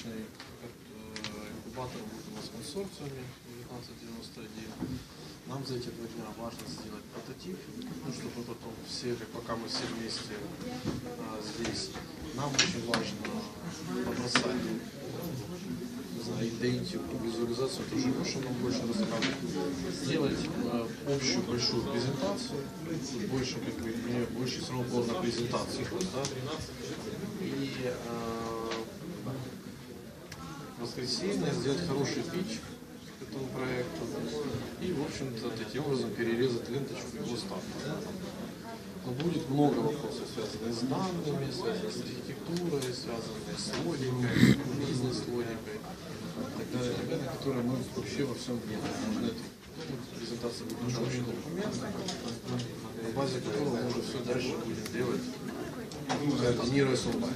различные э, инкубаторы будут у нас в консорциуме 1991. Нам за эти два дня важно сделать прототип, ну, чтобы потом все, пока мы все вместе а, здесь, нам очень важно побросать не знаю, идентику, визуализацию, это уже что нам больше рассказывать. Сделать э, общую большую презентацию, больше как бы мне больше все на презентацию, да? И в воскресенье сделать хороший пич к этому проекту и, в общем-то, таким образом перерезать ленточку его старта. Но будет много вопросов, связанных с данными, связанных с архитектурой, связанных с логикой, бизнес-логикой, и так далее, так далее, которые мы вообще во всем видим. Можно это ну, презентация будет уже очень документ, на базе которого мы уже все дальше будем делать, координируясь онлайн.